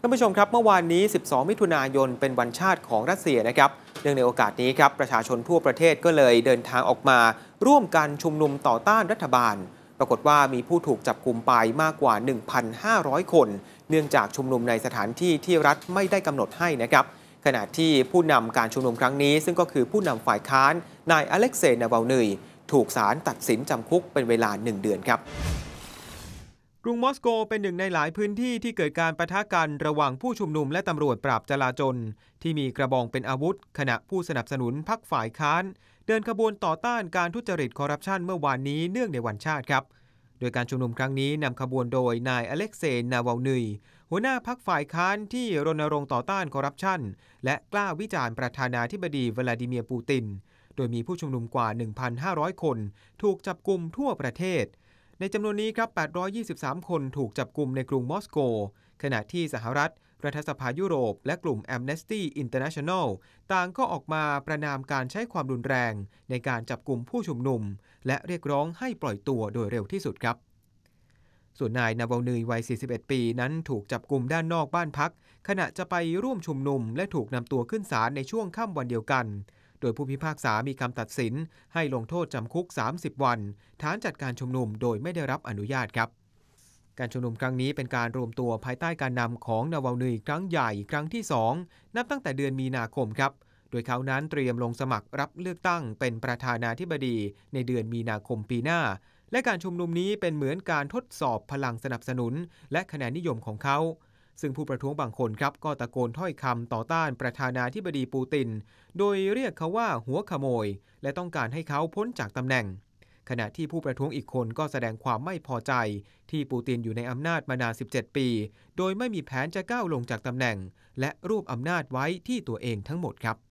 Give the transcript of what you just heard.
ท่านผู้ชมครับเมื่อวานนี้ 12 มิถุนายน เป็นวันชาติของรัสเซียนะครับเนื่องในโอกาสนี้ครับประชาชนทั่วประเทศก็เลยเดินทางออกมา ร่วมกันชุมนุมต่อต้านรัฐบาล ปรากฏว่ามีผู้ถูกจับกลุ่มไปมากกว่า 1,500 คน เนื่องจากชุมนุมในสถานที่ที่รัฐไม่ได้กำหนดให้นะครับขณะที่ผู้นำการชุมนุมครั้งนี้ ซึ่งก็คือผู้นำฝ่ายค้านนายอเล็กเซย์นาวาลนึยถูกศาลตัดสินจำคุกเป็นเวลา 1 เดือนครับ กรุงมอสโกเป็นหนึ่งในหลายพื้นที่ที่เกิดการประทะกันระหว่างผู้ชุมนุมและตำรวจปราบจลาจลที่มีกระบองเป็นอาวุธ ขณะผู้สนับสนุนพรรคฝ่ายค้าน เดินขบวนต่อต้านการทุจริตคอร์รัปชันเมื่อวานนี้เนื่องในวันชาติครับ โดยการชุมนุมครั้งนี้นำขบวนโดยนายอเล็กเซย์นาวาลนึยหัวหน้าพรรคฝ่ายค้านที่รณรงค์ต่อต้านคอร์รัปชันและกล้าวิจารณ์ประธานาธิบดีวลาดิเมียร์ปูติน โดยมีผู้ชุมนุมกว่า 1,500 คน ถูกจับกลุ่มทั่วประเทศ ในจำนวนนี้ครับ 823 คนถูกจับกลุ่มในกรุงมอสโก ขณะที่สหรัฐ รัฐสภายุโรป และกลุ่ม Amnesty International ต่างก็ออกมาประนามการใช้ความรุนแรง ในการจับกลุ่มผู้ชุมนุม และเรียกร้องให้ปล่อยตัวโดยเร็วที่สุดครับ ส่วนนายนาวาลนึยวัย 41 ปีนั้นถูกจับกลุ่มด้านนอกบ้านพัก ขณะจะไปร่วมชุมนุม และถูกนำตัวขึ้นศาลในช่วงค่ำวันเดียวกัน โดยผู้พิพากษามีคำตัดสิน ให้ลงโทษจำคุก 30 วัน ฐานจัดการชุมนุมโดยไม่ได้รับอนุญาตครับการชุมนุมครั้งนี้เป็นการรวมตัวภายใต้การนำของนาวาลนึยครั้งใหญ่ครั้งที่ 2 นับตั้งแต่เดือนมีนาคมครับ โดยเขานั้นเตรียมลงสมัครรับเลือกตั้งเป็นประธานาธิบดีในเดือนมีนาคมปีหน้า และการชุมนุมนี้เป็นเหมือนการทดสอบพลังสนับสนุน และคะแนนนิยมของเขา ซึ่งผู้ประท้วงบางคนครับก็ตะโกนถ้อยคำต่อต้านประธานาธิบดีปูติน โดยเรียกเขาว่าหัวขโมย และต้องการให้เขาพ้นจากตำแหน่ง ขณะที่ผู้ประท้วงอีกคนก็แสดงความไม่พอใจ ที่ปูตินอยู่ในอำนาจมานาน 17 ปี โดยไม่มีแผนจะก้าวลงจากตำแหน่ง และรวบอำนาจไว้ที่ตัวเองทั้งหมดครับ